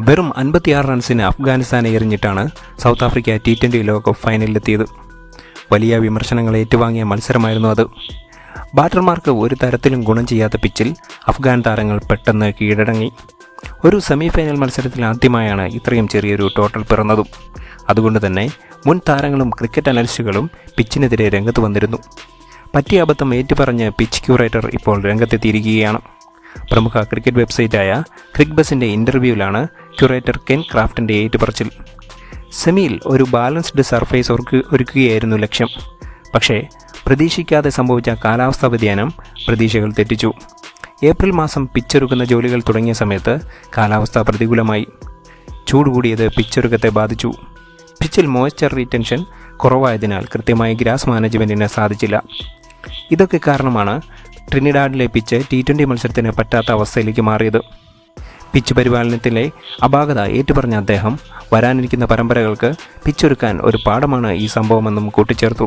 വെറും അൻപത്തിയാറ് റൺസിന് അഫ്ഗാനിസ്ഥാനെ എറിഞ്ഞിട്ടാണ് സൗത്ത് ആഫ്രിക്ക ടി ട്വന്റി ലോകകപ്പ് ഫൈനലിലെത്തിയത്. വലിയ വിമർശനങ്ങൾ ഏറ്റുവാങ്ങിയ മത്സരമായിരുന്നു അത്. ബാറ്റർമാർക്ക് ഒരു തരത്തിലും ഗുണം ചെയ്യാത്ത പിച്ചിൽ അഫ്ഗാൻ താരങ്ങൾ പെട്ടെന്ന് കീഴടങ്ങി. ഒരു സെമി ഫൈനൽ മത്സരത്തിൽ ആദ്യമായാണ് ഇത്രയും ചെറിയൊരു ടോട്ടൽ പിറന്നതും. അതുകൊണ്ട് തന്നെ മുൻ താരങ്ങളും ക്രിക്കറ്റ് അനലിസ്റ്റുകളും പിച്ചിനെതിരെ രംഗത്ത് വന്നിരുന്നു. പറ്റിയ അബദ്ധം ഏറ്റുപറഞ്ഞ് പിച്ച് ക്യൂറേറ്റർ ഇപ്പോൾ രംഗത്തെത്തിയിരിക്കുകയാണ്. പ്രമുഖ ക്രിക്കറ്റ് വെബ്സൈറ്റായ ക്രിക്ബസിന്റെ ഇന്റർവ്യൂവിലാണ് ക്യൂറേറ്റർ കെൻ ക്രാഫ്റ്റിന്റെ ഏറ്റുപറച്ചിൽ. സെമിയിൽ ഒരു ബാലൻസ്ഡ് സർഫേസ് ഒരുക്കു ഒരുക്കുകയായിരുന്നു ലക്ഷ്യം. പക്ഷേ പ്രതീക്ഷിക്കാതെ സംഭവിച്ച കാലാവസ്ഥാ വ്യതിയാനം പ്രതീക്ഷകൾ തെറ്റിച്ചു. ഏപ്രിൽ മാസം പിച്ചൊരുക്കുന്ന ജോലികൾ തുടങ്ങിയ സമയത്ത് കാലാവസ്ഥ പ്രതികൂലമായി. ചൂട് കൂടിയത് പിച്ചൊരുക്കത്തെ ബാധിച്ചു. പിച്ചിൽ മോയ്സ്ചർ റീറ്റൻഷൻ കുറവായതിനാൽ കൃത്യമായി ഗ്രാസ് മാനേജ്മെന്റിന് സാധിച്ചില്ല. ഇതൊക്കെ കാരണമാണ് ട്രിനിഡാഡിലെ പിച്ച് ടി ട്വന്റി മത്സരത്തിന് പറ്റാത്ത അവസ്ഥയിലേക്ക് മാറിയത്. പിച്ച് പരിപാലനത്തിലെ അപാകത ഏറ്റുപറഞ്ഞ അദ്ദേഹം വരാനിരിക്കുന്ന പരമ്പരകൾക്ക് പിച്ചൊരുക്കാൻ ഒരു പാഠമാണ് ഈ സംഭവമെന്നും കൂട്ടിച്ചേർത്തു.